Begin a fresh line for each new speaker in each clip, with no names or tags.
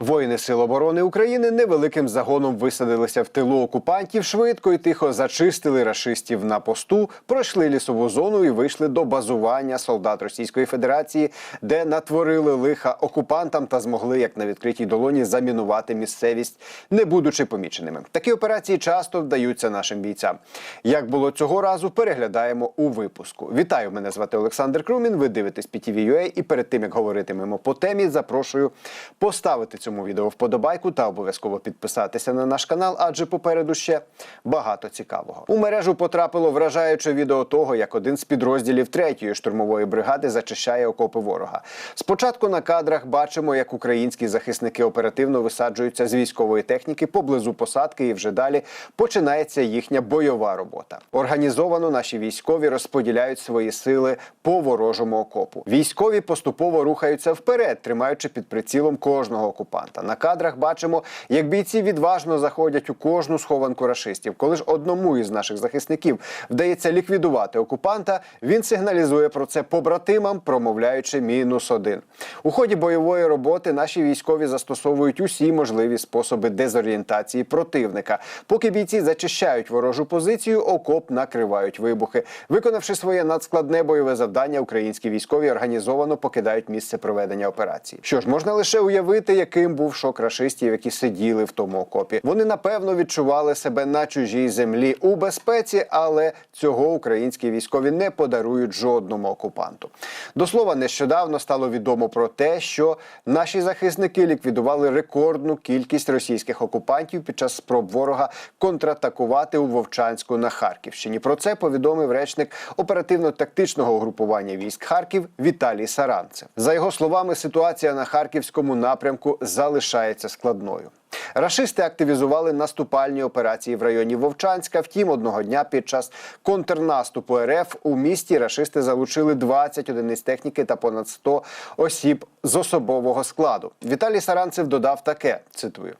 Воїни Сил оборони України невеликим загоном висадилися в тилу окупантів, швидко і тихо зачистили рашистів на посту, пройшли лісову зону і вийшли до базування солдат Російської Федерації, де натворили лиха окупантам та змогли, як на відкритій долоні, замінувати місцевість, не будучи поміченими. Такі операції часто вдаються нашим бійцям. Як було цього разу, переглядаємо у випуску. Вітаю! Мене звати Олександр Крумін. Ви дивитесь PTV.ua і перед тим як говоритимемо по темі, запрошую поставити цьому відео вподобайку та обов'язково підписатися на наш канал, адже попереду ще багато цікавого. У мережу потрапило вражаюче відео того, як один з підрозділів 3-ї штурмової бригади зачищає окопи ворога. Спочатку на кадрах бачимо, як українські захисники оперативно висаджуються з військової техніки поблизу посадки, і вже далі починається їхня бойова робота. Організовано наші військові розподіляють свої сили по ворожому окопу. Військові поступово рухаються вперед, тримаючи під прицілом кожного окупанта. На кадрах бачимо, як бійці відважно заходять у кожну схованку рашистів. Коли ж одному із наших захисників вдається ліквідувати окупанта, він сигналізує про це побратимам, промовляючи мінус один. У ході бойової роботи наші військові застосовують усі можливі способи дезорієнтації противника. Поки бійці зачищають ворожу позицію, окоп накривають вибухи. Виконавши своє надскладне бойове завдання, українські військові організовано покидають місце проведення операції. Що ж, можна лише уявити, яким був шок рашистів, які сиділи в тому окопі. Вони напевно відчували себе на чужій землі у безпеці, але цього українські військові не подарують жодному окупанту. До слова, нещодавно стало відомо про те, що наші захисники ліквідували рекордну кількість російських окупантів під час спроб ворога контратакувати у Вовчанську на Харківщині. Про це повідомив речник оперативно-тактичного угрупування військ Харків Віталій Саранцев. За його словами, ситуація на харківському напрямку залишається складною. Рашисти активізували наступальні операції в районі Вовчанська. Втім, одного дня під час контрнаступу РФ у місті рашисти залучили 20 одиниць техніки та понад 100 осіб з особового складу. Віталій Саранцев додав таке: цитую: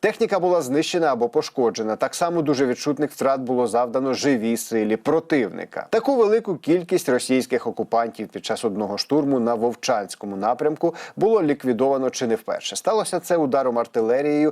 техніка була знищена або пошкоджена. Так само дуже відчутних втрат було завдано живій силі противника. Таку велику кількість російських окупантів під час одного штурму на Вовчанському напрямку було ліквідовано чи не вперше. Сталося це ударом артилерією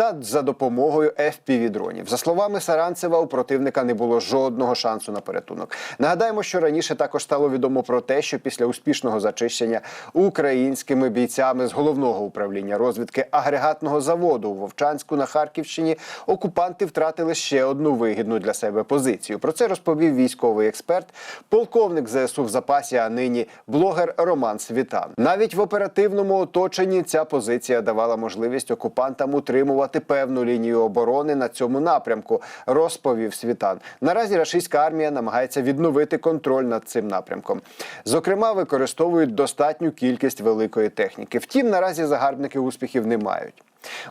та за допомогою FPV-дронів. За словами Саранцева, у противника не було жодного шансу на порятунок. Нагадаємо, що раніше також стало відомо про те, що після успішного зачищення українськими бійцями з головного управління розвідки агрегатного заводу у Вовчанську на Харківщині окупанти втратили ще одну вигідну для себе позицію. Про це розповів військовий експерт, полковник ЗСУ в запасі, а нині блогер Роман Світан. Навіть в оперативному оточенні ця позиція давала можливість окупантам утримувати певну лінію оборони на цьому напрямку, розповів Світан. Наразі рашистська армія намагається відновити контроль над цим напрямком. Зокрема, використовують достатню кількість великої техніки. Втім, наразі загарбники успіхів не мають.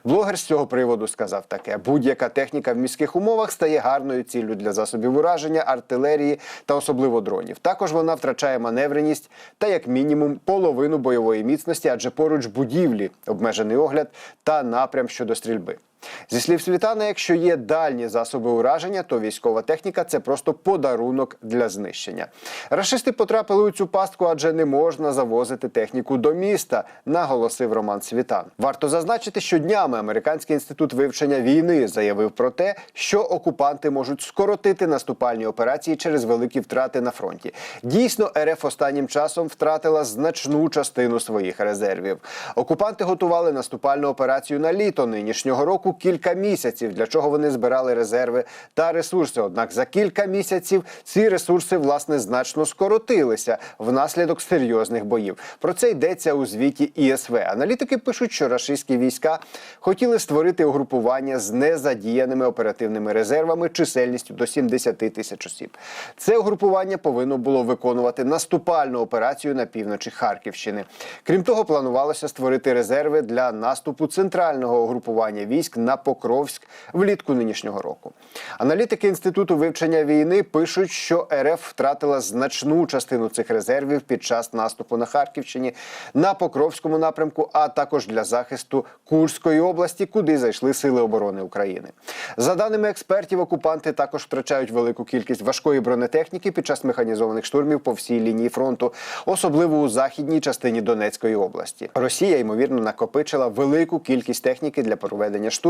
Блогер з цього приводу сказав таке: будь-яка техніка в міських умовах стає гарною ціллю для засобів ураження, артилерії та особливо дронів. Також вона втрачає маневреність та, як мінімум, половину бойової міцності, адже поруч будівлі, обмежений огляд та напрям щодо стрільби. Зі слів Світана, якщо є дальні засоби ураження, то військова техніка це просто подарунок для знищення. Рашисти потрапили у цю пастку, адже не можна завозити техніку до міста, наголосив Роман Світан. Варто зазначити, що днями американський інститут вивчення війни заявив про те, що окупанти можуть скоротити наступальні операції через великі втрати на фронті. Дійсно, РФ останнім часом втратила значну частину своїх резервів. Окупанти готували наступальну операцію на літо нинішнього року кілька місяців, для чого вони збирали резерви та ресурси. Однак за кілька місяців ці ресурси власне значно скоротилися внаслідок серйозних боїв. Про це йдеться у звіті ІСВ. Аналітики пишуть, що рашистські війська хотіли створити угрупування з незадіяними оперативними резервами чисельністю до 70 тисяч осіб. Це угрупування повинно було виконувати наступальну операцію на півночі Харківщини. Крім того, планувалося створити резерви для наступу центрального угрупування військ на Покровськ влітку нинішнього року. Аналітики інституту вивчення війни пишуть, що РФ втратила значну частину цих резервів під час наступу на Харківщині, на Покровському напрямку, а також для захисту Курської області, куди зайшли сили оборони України. За даними експертів, окупанти також втрачають велику кількість важкої бронетехніки під час механізованих штурмів по всій лінії фронту, особливо у західній частині Донецької області. Росія ймовірно накопичила велику кількість техніки для проведення штурмів.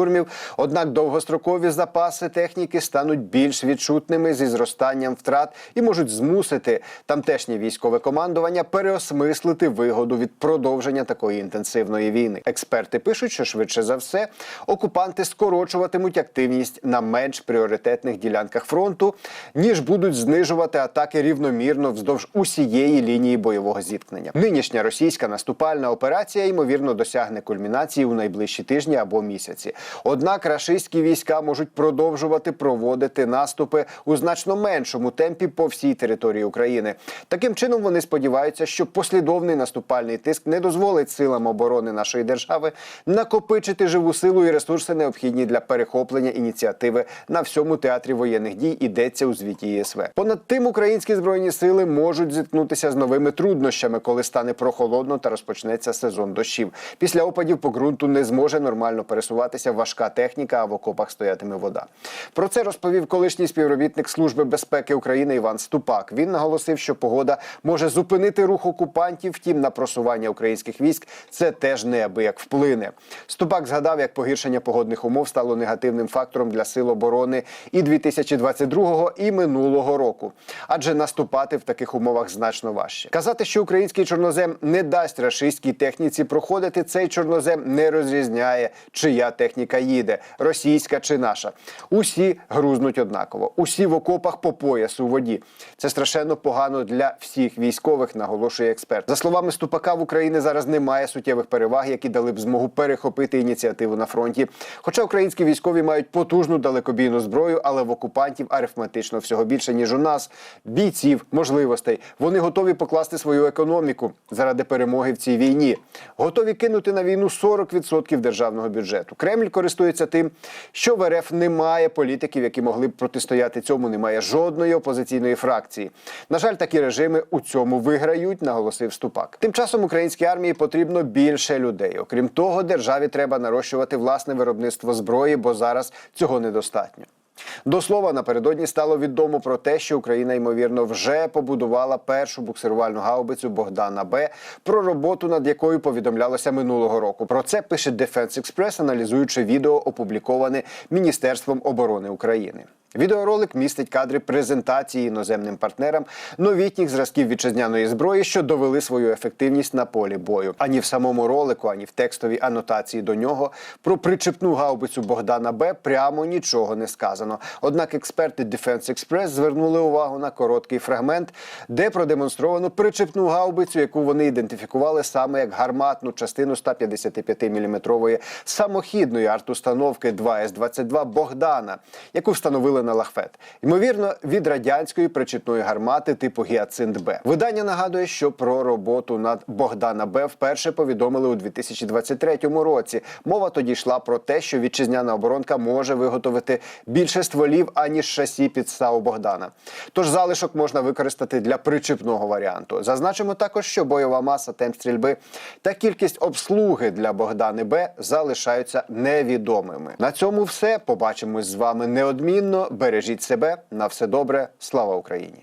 Однак довгострокові запаси техніки стануть більш відчутними зі зростанням втрат і можуть змусити тамтешнє військове командування переосмислити вигоду від продовження такої інтенсивної війни. Експерти пишуть, що швидше за все окупанти скорочуватимуть активність на менш пріоритетних ділянках фронту, ніж будуть знижувати атаки рівномірно вздовж усієї лінії бойового зіткнення. Нинішня російська наступальна операція ймовірно досягне кульмінації у найближчі тижні або місяці. Однак рашистські війська можуть продовжувати проводити наступи у значно меншому темпі по всій території України. Таким чином вони сподіваються, що послідовний наступальний тиск не дозволить силам оборони нашої держави накопичити живу силу і ресурси, необхідні для перехоплення ініціативи на всьому театрі воєнних дій. Йдеться у звіті ЄСВ. Понад тим, українські збройні сили можуть зіткнутися з новими труднощами, коли стане прохолодно та розпочнеться сезон дощів. Після опадів по ґрунту не зможе нормально пересуватися важка техніка, а в окопах стоятиме вода. Про це розповів колишній співробітник Служби безпеки України Іван Ступак. Він наголосив, що погода може зупинити рух окупантів. Втім, на просування українських військ це теж неабияк вплине. Ступак згадав, як погіршення погодних умов стало негативним фактором для сил оборони і 2022 і минулого року, адже наступати в таких умовах значно важче. Казати, що український чорнозем не дасть рашистській техніці проходити, цей чорнозем не розрізняє, чия техніка їде, російська чи наша. Усі грузнуть однаково, усі в окопах по пояс у воді. Це страшенно погано для всіх військових, наголошує експерт. За словами Ступака, в Україні зараз немає суттєвих переваг, які дали б змогу перехопити ініціативу на фронті. Хоча українські військові мають потужну далекобійну зброю, але в окупантів арифметично всього більше ніж у нас. Бійців, можливостей. Вони готові покласти свою економіку заради перемоги в цій війні. Готові кинути на війну 40% державного бюджету. Кремль користується тим, що в РФ немає політиків, які могли б протистояти цьому. Немає жодної опозиційної фракції. На жаль, такі режими у цьому виграють, наголосив Ступак. Тим часом українській армії потрібно більше людей. Окрім того, державі треба нарощувати власне виробництво зброї, бо зараз цього недостатньо. До слова, напередодні стало відомо про те, що Україна ймовірно вже побудувала першу буксирувальну гаубицю Богдана Б, про роботу над якою повідомлялося минулого року. Про це пише Defense Express, аналізуючи відео, опубліковане Міністерством оборони України. Відеоролик містить кадри презентації іноземним партнерам новітніх зразків вітчизняної зброї, що довели свою ефективність на полі бою. Ані в самому ролику, ані в текстовій анотації до нього про причепну гаубицю Богдана Б прямо нічого не сказано. Однак експерти Defense Express звернули увагу на короткий фрагмент, де продемонстровано причепну гаубицю, яку вони ідентифікували саме як гарматну частину 155-мм самохідної артустановки 2С-22 Богдана, яку встановили на Лахфет. Ймовірно, від радянської причетної гармати типу Гіацинт Б. Видання нагадує, що про роботу над Богдана Б вперше повідомили у 2023 році. Мова тоді йшла про те, що вітчизняна оборонка може виготовити більше стволів аніж шасі під САУ Богдана. Тож залишок можна використати для причепного варіанту. Зазначимо також, що бойова маса темп стрільби та кількість обслуги для Богдани Б залишаються невідомими. На цьому все побачимось з вами неодмінно. Бережіть себе на все добре. Слава Україні!